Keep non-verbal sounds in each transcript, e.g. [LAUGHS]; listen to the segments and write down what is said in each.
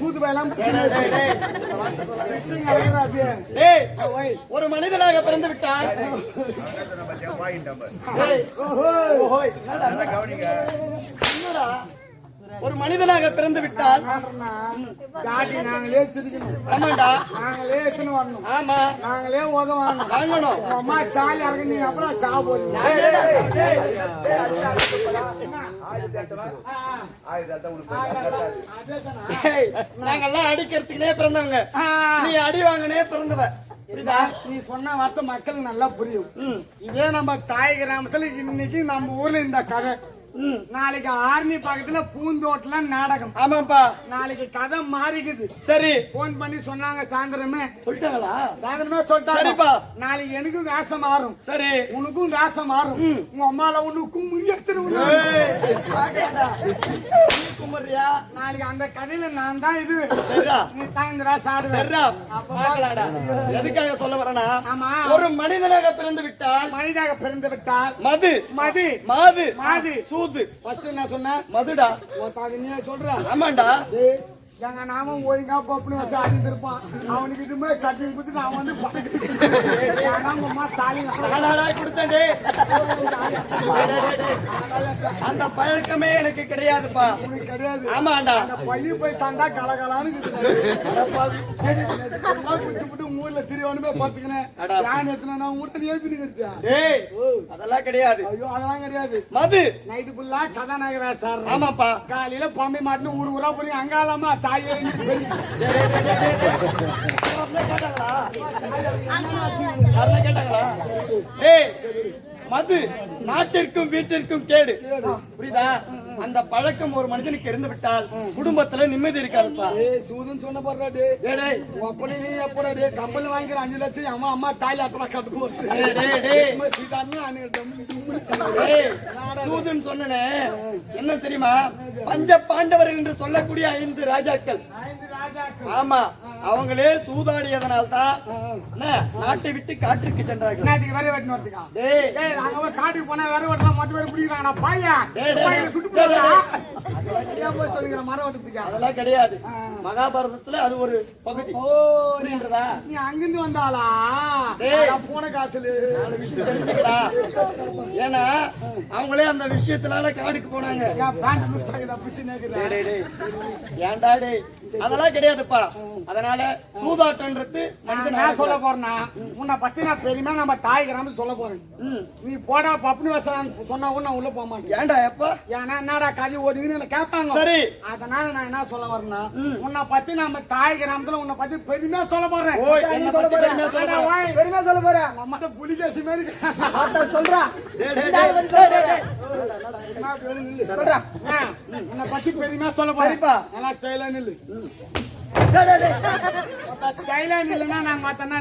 சூது பயலாம் டேய், டேய், டேய். அப்படியே. டேய், ஒரு மனிதனாக பிறந்து என்னடா? என்னடா? ஒரு மனிதனாக பிறந்து விட்டால் ஜாதி நாங்களே ஆமாண்டா. நாங்களே எத்தனை வரணும்? ஆமா. நாங்களே உத வாங்கணும். வாங்கணும். அம்மா தாலி இறங்க நீங்க அப்புறம் சாக போறீங்க நாங்கெல்லாம் அடிக்கிறதுக்குனே பிறந்தவங்க. நீ அடி வாங்கினே பிறந்தவ. நீ சொன்ன வார்த்தை மக்களுக்கு நல்லா புரியும். இதே நம்ம தாய் கிராமத்துல இன்னைக்கு நம்ம ஊர்ல இந்த கதை. நாளைக்கு ஆர்மி பக்கத்துல பூந்தோட்டல நாடகம். ஆமாப்பா. நாளைக்கு கதை மாறிக்குது. சரி. போன் பண்ணி சொன்னாங்க சாயந்தரமே. சொல்லிட்டாங்களா? சாயந்தரமே சொல்லிட்டாங்க. சரிப்பா. நாளைக்கு எனக்கும் வேஷம் மாறும். சரி. உனக்கும் வேஷம் மாறும். உங்க அம்மால உனக்கும் கும்பிடுறியா நாளைக்கு அந்த கதையில நான் தான் இது. நீ சரிடா. பார்க்கலாம்டா. எதுக்காக சொல்ல வரேனா ஆமா. ஒரு மனிதனாக பிறந்து விட்டால் மனிதாக பிறந்து விட்டால் மது. மதி. மாது. மாது. ஃபர்ஸ்ட் என்ன சொன்ன? மதுடா. ஒருத்தாக நீ சொல்ற. ஆமாண்டா. எங்க நாம ஒழுங்கா பப்புனு வச்சு அடிந்திருப்பான் அவனுக்கு இதுமே கட்டி குத்துட்டு அவன் வந்து அம்மா தாலி டேய். அந்த பழக்கமே எனக்கு கிடையாதுப்பா. உனக்கு கிடையாது. ஆமாண்டா. அந்த பள்ளி போய் தந்தா கலகலான்னு குச்சி போட்டு ஊர்ல திரியவனுமே பாத்துக்கினேன். யான் எத்தனை ஊட்டல் ஏற்பிட்டு டேய் அதெல்லாம் கிடையாது. ஐயோ அதெல்லாம் கிடையாது. மது. நைட்டு ஃபுல்லா கதாநாயக சார். ஆமாப்பா. காலையில பம்பை மாட்டுன்னு ஊர் ஊரா போய் அங்காலாமா தாயே [LAUGHS] கேட்டாங்களா ஏய் மது நாட்டிற்கும் வீட்டிற்கும் கேடு. புரியுதா? அந்த பழக்கம் ஒரு மனிதனுக்கு இருந்து விட்டால் குடும்பத்துல நிம்மதி இருக்காதுப்பா. சூதுன்னு சொன்ன டேய், டேய் அப்படி நீ எப்படா கம்பெனி வாங்கிக்கிற அஞ்சு லட்சம் அம்மா அம்மா தாலி அத்தனை கட்டு சூதுன்னு சொன்னனே. என்ன தெரியுமா? பஞ்ச பாண்டவர்கள் என்று சொல்லக்கூடிய ஐந்து ராஜாக்கள். ஆமா அவங்களே சூதாடியதனால் தான் நாட்டை விட்டு காற்றுக்கு சென்றார்கள். காட்டுக்கு போனா வேற வெட்டலாம் மொத்த பேர் பிடிக்கிறாங்க பையன். சுட்டு அதெல்லாம் கிடையாது. மகாபாரதத்துல அது ஒரு பகுதி. நீ அங்கிருந்து வந்தாளா? போன காசுல. ஏன்னா அவங்களே அந்த விஷயத்தினால காடுக்கு போனாங்க. ஏன்டா டேய்? அதெல்லாம் கிடையாதுப்பா. அதனால சூதாட்டன்றது மனிதன் நான் சொல்ல போறேன்னா உன்னை பத்தி நான் பெருமையா நம்ம தாய் கிராமம் சொல்ல போறேன். நீ போடா பப்புனு வசம் சொன்னா கூட நான் உள்ள போக மாட்டேன். ஏன்டா எப்ப? ஏன்னா என்னடா கதை என்ன கேட்பாங்க சரி. அதனால நான் என்ன சொல்ல வரேன்னா உன்னை பத்தி நம்ம தாய் கிராமத்துல உன்னை பத்தி பெருமையா சொல்ல போறேன். சொல்ல போறேன். பெருமையா சொல்ல போறேன்? அம்மா புலிகேசி மாதிரி சொல்றா. டேய், டேய், டேய், டேய், டேய், டேய். சொல்றா. ஆ, உன்னை பத்தி பெருமையா சொல்ல போறேன். சரிப்பா. நல்லா ஸ்டைலா நில்லு. ஸ்கைலைன் இல்லைன்னா நாங்கள் பார்த்தோன்னா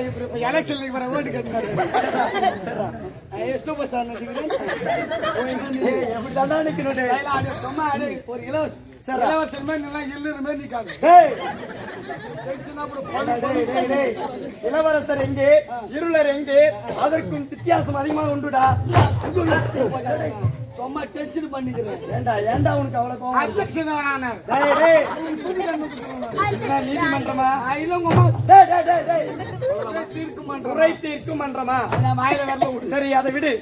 ఇప్పుడు ఎలక్షన్ మన ఓటు కట్టినారు ఎస్టో పోతాను సరే ఇలవసిన మీద ఇలా ఇల్లు మీద నీకు కాదు இளவரசர் எங்கே? இருளர் எங்கே? அதற்கும் வித்தியாசம் அதிகமாக உண்டுடா. சும்மா டென்ஷன் பண்ணிக்கிறேன். ஏண்டா ஏண்டா உனக்கு அவ்வளவு கோவம்? அப்ஜெக்ஷன் ஆனார் டேய், டேய். என்ன நீதிமன்றமா? இல்ல உங்க அம்மா டேய், டேய், டேய், டேய். தீர்க்கு மன்றம் குறை தீர்க்கும் மன்றமா? நான் வாயில வரல விடு. சரி அதை விடு.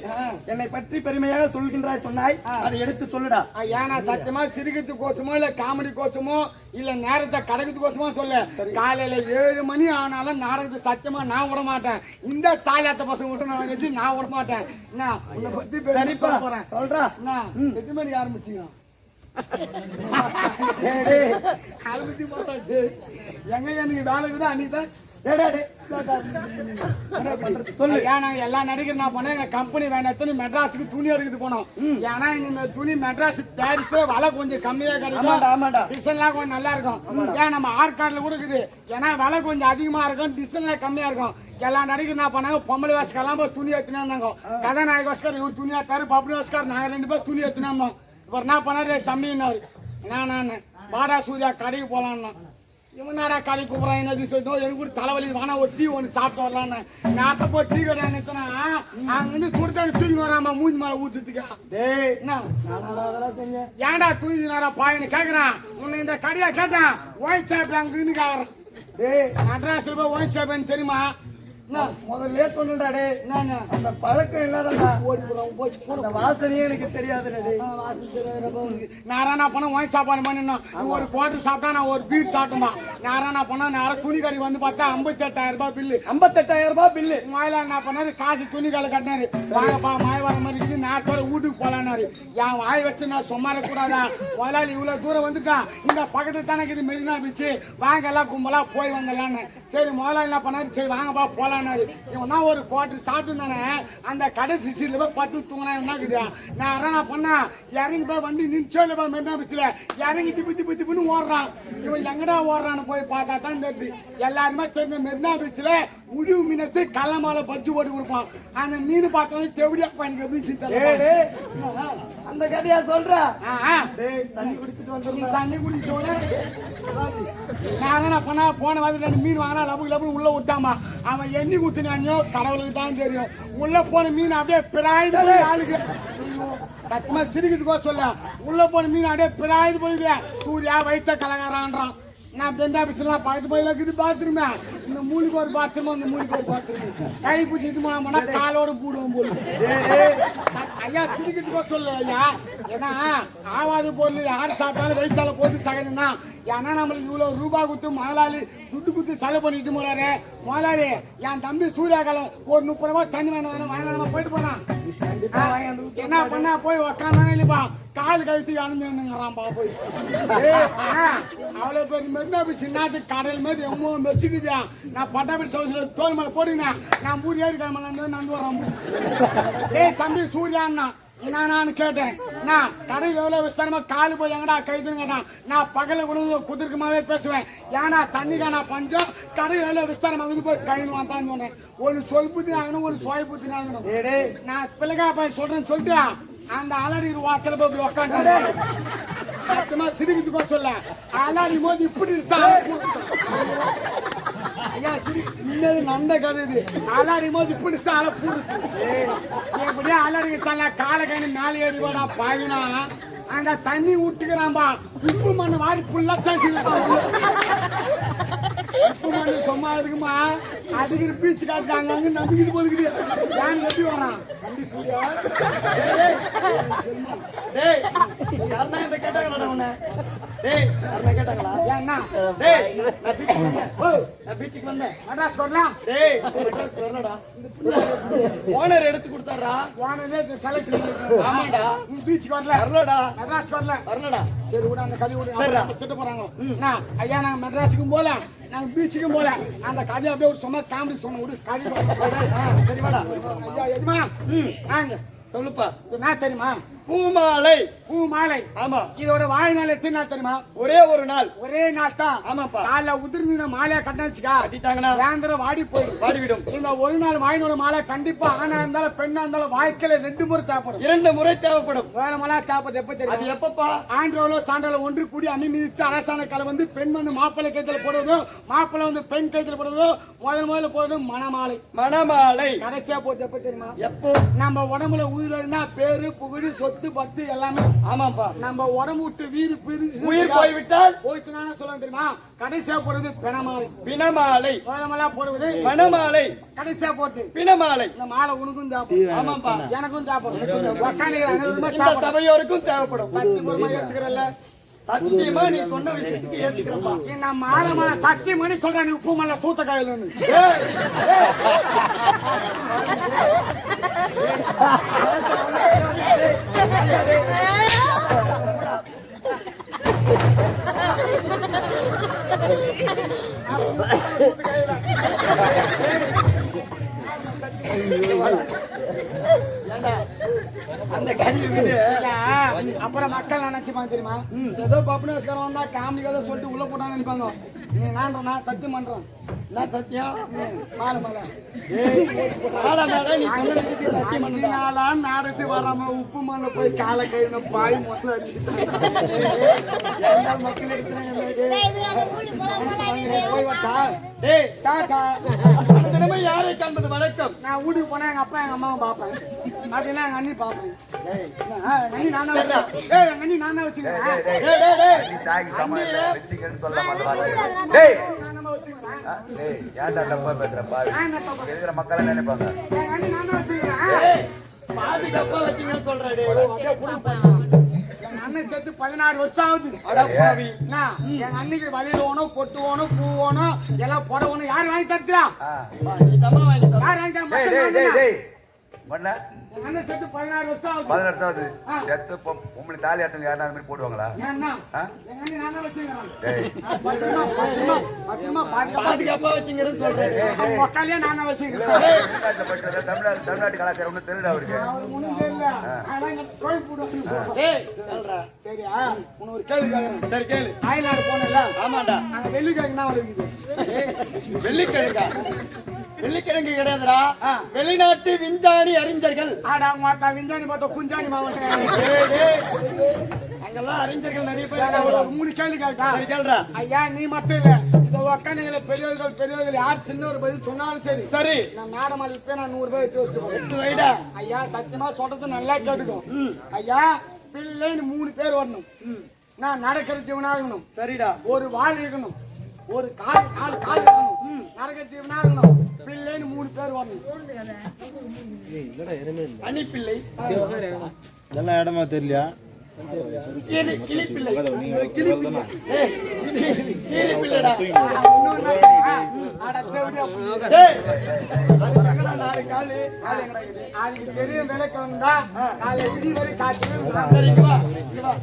என்னை பற்றி பெருமையாக சொல்கின்றாய் சொன்னாய். அதை எடுத்து சொல்லுடா. ஏன்னா சத்தியமா சிரிக்கிறது கோசமோ இல்ல காமெடி கோசமோ இல்ல நேரத்தை கடக்கிறது கோசமோ சொல்ல. காலையில ஏழு மணி ஆனாலும் நாடகத்தை சத்தியமா நான் விட மாட்டேன். இந்த தாயாத்த பசங்க மட்டும் நான் நான் விட மாட்டேன். என்ன உன்னை பத்தி சரிப்பா. சொல்றா. எத்தனை மணிக்கு ஆரம்பிச்சீங்க. ஆரம்பிச்சு போட்டாச்சு எங்க எனக்கு வேலை இருக்குது அன்னைக்கு தான் டேய். சொல்லு. ஏன்னா எல்லா நடிகர் நான் பண்ணேன் எங்க கம்பெனி வேணும் எத்தனை மெட்ராஸுக்கு துணி எடுக்குது போனோம். ஏன்னா இந்த துணி மெட்ராஸ் பாரிஸ் விலை கொஞ்சம் கம்மியா கிடைக்கும். டிசைன்லாம் கொஞ்சம் நல்லா இருக்கும். ஏன் நம்ம ஆற்காடுல கூட இருக்குது ஏன்னா விலை கொஞ்சம் அதிகமா இருக்கும். டிசைன்லாம் கம்மியா இருக்கும். எல்லா நடிகர் என்ன பண்ணாங்க பொம்பளை வாசிக்கெல்லாம் போய் துணி எடுத்துனா இருந்தாங்க கதாநாயக வாஸ்கர் இவர் துணி எடுத்தாரு. பப்ளி வாஸ்கர் நாங்க ரெண்டு பேரும் துணி எடுத்துனா இருந்தோம் இவர் என்ன பண்ணாரு? தம்பின்னாரு. நான் நான் பாடா சூர்யா கடைக்கு போலான்னா. இவனாடா கடை கூப்பிட்றான் என்னது சொல்லி எனக்கு கூட தலைவலி வானா ஒரு டீ ஒன்று சாப்பிட்டு வரலான்னு. நான் போய் டீ கடை நினைச்சேன்னா அங்க இருந்து சுடுதண்ணி தூக்கி வராம மூஞ்சி மேல ஊத்துட்டுக்கா டேய் அதெல்லாம் செஞ்சேன் ஏன்டா தூங்கினாரா பாயின்னு கேக்குறான். உன்னை இந்த கடையா கேட்டான். ஒயிட் ஷாப் அங்குன்னு கேக்குறான். டேய். மெட்ராஸ்ல போய் ஒயிட் ஷாப்னு தெரியுமா? முதல்ல சொன்னுடா டேய் என்ன அந்த பழக்கம் இல்லாதடா ஓடி போடுறோம் போய் அந்த வாசனையே எனக்கு தெரியாதுடா டேய். நேரா பண்ண ஒயின் சாப்பாடு பண்ணினோம் ஒரு குவார்டர் சாப்பிட்டா நான் ஒரு பீட் சாப்பிட்டோமா? நேரா நான் பண்ண நேரம் துணி கடை வந்து பார்த்தா ஐம்பத்தி எட்டாயிரம் ரூபாய் பில்லு ஐம்பத்தெட்டாயிரம் ரூபாய் பில்லு மாயில என்ன பண்ணாரு காசு துணி கடை கட்டினாரு. வாங்கப்பா மாய வர மாதிரி இருக்குது. நேரத்தோட வீட்டுக்கு போலான்னாரு. என் வாய் வச்சு நான் சும்மா கூடாதா? முதலாளி இவ்வளவு தூரம் வந்துட்டான். இந்த பக்கத்து தானே இது மெரினா பீச்சு வாங்க எல்லாம் கும்பலா போய் வந்துடலான்னு. சரி முதலாளி என்ன பண்ணாரு? சரி வாங்கப்பா போலான்னாரு இவன் தான் ஒரு குவார்டர் சாப்பிட்டு தானே அந்த கடைசி சீட்ல போய் பத்து தூங்கினா என்ன இருக்குது நான் என்ன பண்ணா? இறங்கி போய் வண்டி நின்ச்சோ இல்லைப்பா மெரினா பீச்சில். இறங்கி திப்பு திப்பு திப்புன்னு ஓடுறான். இவன் எங்கடா ஓடுறான்னு போய் பார்த்தா தான் தெரியுது. எல்லாருமே தெரிஞ்ச மெரினா பீச்சில் முடிவு மீனத்து கள்ளமால பச்சு போட்டு கொடுப்பான். அந்த மீன் பார்த்தோன்னே தெவடியா டேய். சித்தல டேய் அந்த கதையா சொல்ற? தண்ணி குடிச்சிட்டு நீ வந்துடுறா தண்ணி குடிச்சோடனே நான் பண்ணா போன வாரத்தில் ரெண்டு மீன் வாங்கினா லபு லபு உள்ள விட்டாமா? அவன் எண்ணி குத்துனானியோ கடவுளுக்கு தான் தெரியும். உள்ள போன மீன் அப்படியே பிராயுது ஆளுக்கு. சத்தியமா சிரிக்கிறதுக்கோ சொல்ல. உள்ள போன மீன் அப்படியே பிராயுது போகுது சூர்யா வைத்த கலகாரான்றான். நான் பெண்டா பிடிச்சலாம் பக்கத்து போயில இருக்குது பாத்ரூமே. இந்த மூலிக்கு ஒரு பாத்ரூம் அந்த மூலிக்கு ஒரு பாத்ரூம். கை பிடிச்சிட்டு போனா போனா காலோட பூடுவோம் போல. ஐயா சிரிக்கிறதுக்கோ சொல்ல ஐயா. ஏன்னா ஆவாது பொருள் யார் சாப்பிட்டாலும் வயிற்றால போட்டு சகஜம் தான். ஏன்னா நம்மளுக்கு இவ்வளோ ரூபாய் கொடுத்து முதலாளி துட்டு கொடுத்து செலவு பண்ணிட்டு போறாரு. முதலாளி என் தம்பி சூர்யாகாலம் ஒரு முப்பது ரூபாய் தண்ணி வேணும் வேணும் வாங்க போயிட்டு போனான். என்ன பண்ண போய் உக்காந்தானே இல்லைப்பா. கால் கழுத்து அணுந்துங்கிறான்பா போய். அவ்வளோ பேர் மெரினா பீச் கடல் மாதிரி எம்மோ மெச்சுக்குதியா நான் பட்டாபடி சவுசில தோல் மேலே போடுங்க நான் ஊர் ஏறி கிழமை நந்து நந்து வரேன் ஏய் தம்பி சூர்யா அண்ணா என்ன நான் கேட்டேன். நான் கடையில் எவ்வளோ விஸ்தாரமா காலு போய் எங்கடா கைதுன்னு நான் பகல கூட குதிர்க்கமாவே பேசுவேன். ஏன்னா தண்ணிக்கா நான் பஞ்சம் கடையில் எவ்வளோ விஸ்தாரமா இது போய் கைன்னு வந்தான்னு சொன்னேன். ஒரு சொல் புத்தி ஆகணும் ஒரு சுய புத்தி ஆகணும். நான் பிள்ளைகா போய் சொல்றேன்னு சொல்லிட்டு அந்த அலடி வாக்கில போய் உக்காந்து சத்தமா சிரிக்கிறதுக்கோ சொல்ல அலாடி போது இப்படி இருக்கா ஐயா சிரி இன்னது நந்த கதை இது. அலாடும் போது இப்படி தலை பூடுச்சு எப்படியே அலடி தலை காலை கண்ணு மேலே ஏறி போடா பாவினா அங்க தண்ணி விட்டுக்கிறான்பா உப்பு மண்ணு வாரி புல்லா பேசி உப்பு மண்ணு சும்மா இருக்குமா? அதுக்கு பீச்சு காசு அங்கங்க நம்பிக்கிட்டு போதுக்குது. ஏன் எப்படி வரான்? நம்பி சூர்யா. டேய் யாருன்னா என்ன கேட்டாங்களா உன்னை? டேய் யாருன்னா கேட்டாங்களா? ஏன்னா டேய் நான் பீச்சுக்கு வந்தேன். ஓ நான் பீச்சுக்கு வந்தேன். மெட்ராஸ் வரலாம். டேய் மெட்ராஸ் வரலடா. ஓனர் எடுத்து கொடுத்தாரா போனதே செலக்ஷன் ஆமாடா. நீ பீச்சுக்கு வரல. வரலடா. மெட்ராஸ் வரல. வரலடா. சரி விட அந்த கதை விடு. சரிடா. திட்ட போறாங்க. என்ன ஐயா நாங்க மெட்ராஸுக்கும் போல நாங்க பீச்சுக்கும் போல. அந்த கதை அப்படியே ஒரு சும்மா காமெடி சொன்ன விடு கதை சரி வாடா. ஐயா எதுமா நாங்க சொல்லுப்பா. இது என்ன தெரியுமா? பூமாலை. பூ மாலை ஆமா. இதோட வாழ்நாள் எத்தனை நாள் தெரியுமா? ஒரே ஒரு நாள். ஒரே நாள் தான். ஆமாப்பா. காலைல உதிர்ந்து மாலையா கட்ட வச்சுக்கா கட்டிட்டாங்கன்னா சாயந்தரம் வாடி போயிடும் பாடிவிடும் இந்த ஒரு நாள் வாயினோட மாலை கண்டிப்பா ஆணா இருந்தாலும் பெண்ணா இருந்தாலும் வாழ்க்கையில ரெண்டு முறை தேவைப்படும். இரண்டு முறை தேவைப்படும். வேற மலா தேவைப்படுது எப்ப அது தெரியும் எப்பப்பா? ஆண்டோலோ சாண்டோலோ ஒன்று கூடி அணி மிதித்து அரசாணை கலை வந்து பெண் வந்து மாப்பிள்ளை கைத்துல போடுவதோ மாப்பிள்ளை வந்து பெண் கைத்துல போடுவதோ முதல் முதல்ல போடுறது மணமாலை. மணமாலை. கடைசியா போச்சு எப்ப தெரியுமா? எப்போ? நம்ம உடம்புல உயிர் பேரு புகழ் சொத்து பத்து எல்லாமே. ஆமாப்பா. நம்ம உடம்பு விட்டு வீடு பிரிஞ்சு உயிர் போய்விட்டால்? போயிடுச்சுன்னா சொல்ல தெரியுமா? கடைசியா போடுறது பிணமாலை. பிணமாலை. முதலமெல்லாம் போடுவது மணமாலை கடைசியா போட்டு பிணமாலை. இந்த மாலை உனக்கும் தேவைப்படும் ஆமாப்பா. எனக்கும் தேவைப்படும் சபையோருக்கும் தேவைப்படும். சத்தியபூர்வமா ஏத்துக்கிறல்ல. சத்தியமா நீ சொன்ன விஷயத்துக்கு ஏத்துக்கிறப்பா நான் மாலை மாலை சத்தியம் பண்ணி சொல்றேன் நீ உப்பு மலை சூத்த காயிலன்னு. ஏய், ஏண்டா, அந்த இல்ல, அப்புறம் மக்கள் நினைச்சுப்பாங்க தெரியுமா? ஏதோ பப்புனஸ்காரம் வந்தா காமெடி கதை சொல்லிட்டு உள்ள போட்டான்னு நினைப்பாங்க. நீ நான் சத்தியம் பண்றேன். என்ன சத்தியம்? மாலை மாலை. மேல நீ சொன்ன நாடத்து வராம உப்பு மலை போய் காலை கையில பாய் எந்த மக்கள் இருக்கிறாங்க போய் வட்டா டேய் டாடா தினமே யாரை காண்பது வழக்கம் நான் வீட்டுக்கு போனா எங்க அப்பா எங்க அம்மாவும் பார்ப்பேன். அப்படின்னா எங்க அண்ணி ஆ, எங்க அண்ணி நான் தான் வச்சேன் ஏய் எங்க அண்ணி நான் தான் வச்சுக்கிறேன் டேய், டேய், டேய். நீ தாய்க்கு சமாளி அண்ணியில வச்சுக்கிறேன்னு சொல்ல மாட்டேன். டேய் டேய் ஏன்டா தப்பா பேசுற? பாரு. தப்பா இருக்கிற மக்கள் நினைப்பாங்க? எங்க அண்ணி நான் தான் வச்சுக்கிறேன் டேய், பாதுகாப்பா வச்சீங்கன்னு சொல்றேன் டேய். அப்படியே கொடுப்பா. அண்ணன் செத்து பதினாறு வருஷம் ஆகுது. எங்க அன்னைக்கு வழியில ஓணும் பொட்டு ஓணும் பூ எல்லாம் புடவை யார் வாங்கி தரத்தியா. யார் வாங்கி தர வருஷம் ஆகுது. செத்து பொம்பளை தாலி ஆட்டவங்க யாரும் அந்த மாதிரி போடுவாங்களா? தான் தான் தமிழ்நாடு தமிழ்நாட்டு கலாச்சாரம் ஒன்றும் தெரியல. அவருக்கு. சரியா? ஒரு கேள்வி கேட்கறேன். சரி கேளு. அயல்நாடு போனல ஆமாண்டா. அங்க வெள்ளிக்கிழங்கா வெள்ளிக்கிழங்கு கிடையாதுடா. வெளிநாட்டு விஞ்ஞானி அறிஞர்கள். ஆடா மாத்தா விஞ்ஞானி பார்த்தா குஞ்சாணி மாவட்டம். அங்கெல்லாம் அறிஞர்கள் நிறைய பேர் மூணு கேள்வி கேட்டா. கேளுடா. ஐயா நீ மட்டும் இல்ல. இந்த உக்காந்துங்கள பெரியவர்கள் பெரியவர்கள். யார் சின்ன ஒரு பதில் சொன்னாலும் சரி. சரி. நான் மேடம் அளிப்பே நான் நூறு பேர் எடுத்து வச்சுட்டு ஐயா சத்தியமா சொல்றது நல்லா கேட்டுக்கும். ஐயா பிள்ளைன்னு மூணு பேர் வரணும். நான் நடக்கிற ஜீவனா இருக்கணும் சரிடா. ஒரு வால் இருக்கணும். ஒரு கால் நாலு கால் இருக்கணும். நடக்கிற ஜீவனா இருக்கணும் பிள்ளைன்னு மூணு பேர் வரணும் அணிப்பிள்ளை இதெல்லாம் இடமா தெரியலையா? கிளி கிளிப்பிள்ளை நாலு காலு காலு எங்கடா இருக்குது? அதுக்கு தெரியும் விலைக்கு வந்தா நாளை விடி வரை காத்து சரி இங்க வா இங்க வா.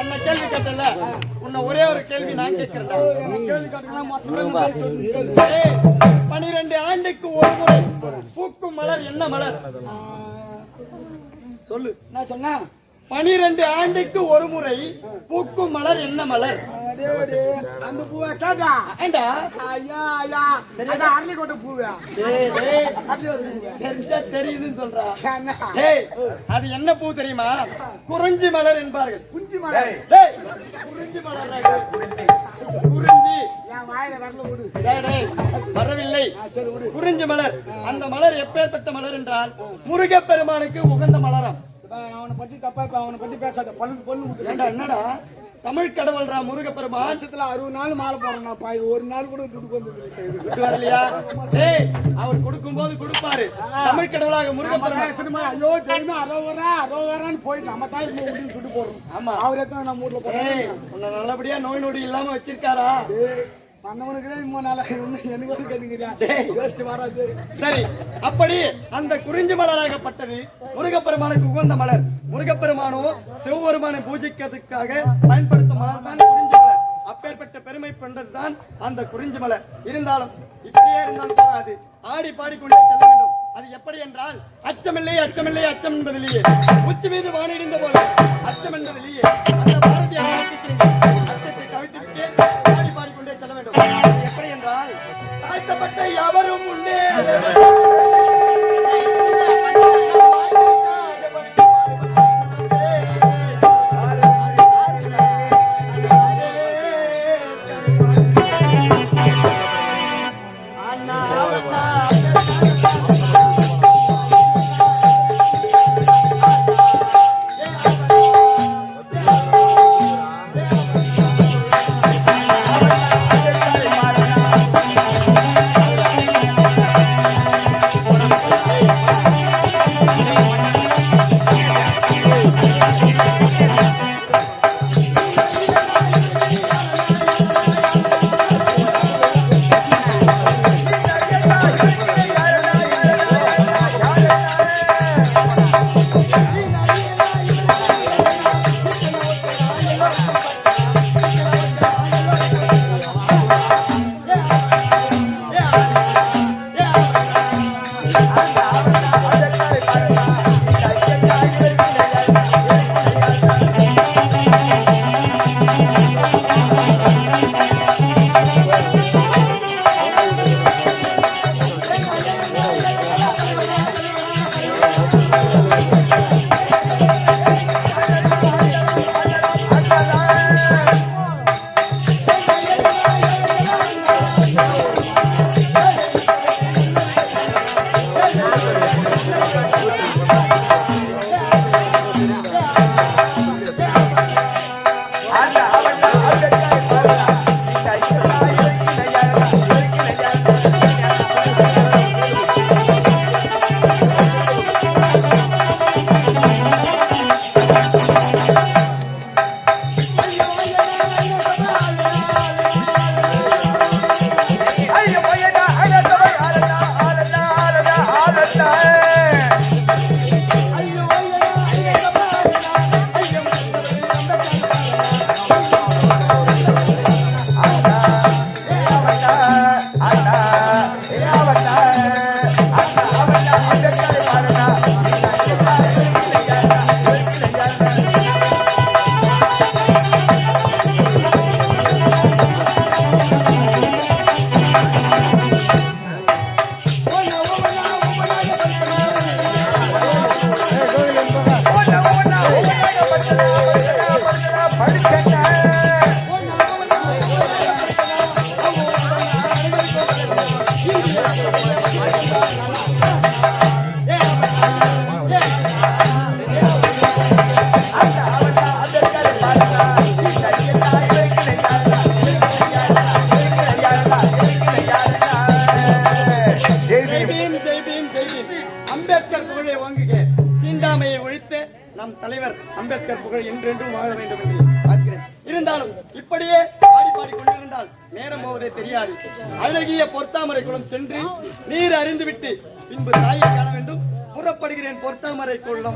என்ன கேள்வி கேட்டல? உன்னை ஒரே ஒரு கேள்வி நான் ஏய், பனிரெண்டு ஆண்டுக்கு ஒரு முறை பூக்கும் மலர் என்ன மலர்? சொல்லு. நான் சொன்னேன் பனிரெண்டு ஆண்டுக்கு ஒரு முறை பூக்கும் மலர் என்ன மலர்? அந்த பூவை கேட்டா ஏண்டா? ஐயா ஐயா அதான் பூவா தெரிஞ்சா தெரியுதுன்னு சொல்றா. என்ன? டேய் அது என்ன பூ தெரியுமா? குறிஞ்சி மலர் என்பார்கள். குஞ்சு மலை டேய் குறிஞ்சி மலர் குறிஞ்சி. வரவில்லை. குறிஞ்சி மலர். அந்த மலர் எப்பேற்பட்ட மலர் என்றால் முருகப்பெருமானுக்கு உகந்த மலராம். அவனை பத்தி தப்பா இப்ப அவனை பத்தி பேசாத. பொண்ணு கொடுத்துருக்கேன் ஏண்டா என்னடா? தமிழ் கடவுள்ரா முருகப்பெருமான். மாசத்துல அறுபது நாள் மாலை போறேன் நான் ஒரு நாள் கூட துட்டு வந்தது வரலையா டேய் அவர் கொடுக்கும்போது கொடுப்பாரு. தமிழ் கடவுளாக முருகப்பெருமான். சினிமா ஐயோ தெரியுமா அரோவரா அரோவரான்னு போயிட்டு நம்ம தான் இப்போ உடனே சுட்டு போடுறோம். ஆமா. அவரே தான் நம்ம ஊர்ல போறோம் ஏய் உன்னை நல்லபடியா நோய் நொடி இல்லாம வச்சிருக்காரா? சரி. அப்படி அந்த குறிஞ்சி மலராகப்பட்டது முருகப்பெருமானுக்கு உகந்த மலர். முருகப்பெருமானோ சிவபெருமானை பூஜிக்கிறதுக்காக பயன்படுத்தும் மலர் தான் குறிஞ்சி மலர். அப்பேற்பட்ட பெருமை கொண்டதுதான் அந்த குறிஞ்சி மலர். இருந்தாலும் இப்படியே இருந்தால் போகாது. ஆடி பாடிக்கொண்டே செல்ல வேண்டும். அது எப்படி என்றால் அச்சமில்லை அச்சமில்லை அச்சம் என்பதிலேயே. உச்சி மீது வானிடிந்த போல அச்சம் என்பதிலேயே. அந்த பாரதிய அச்சத்தை கவித்துவிட்டு தாழ்த்தப்பட்ட எவரும் உண்டே ஆசைப்படுகிறேன் பொறுத்தமரை கொள்ளும்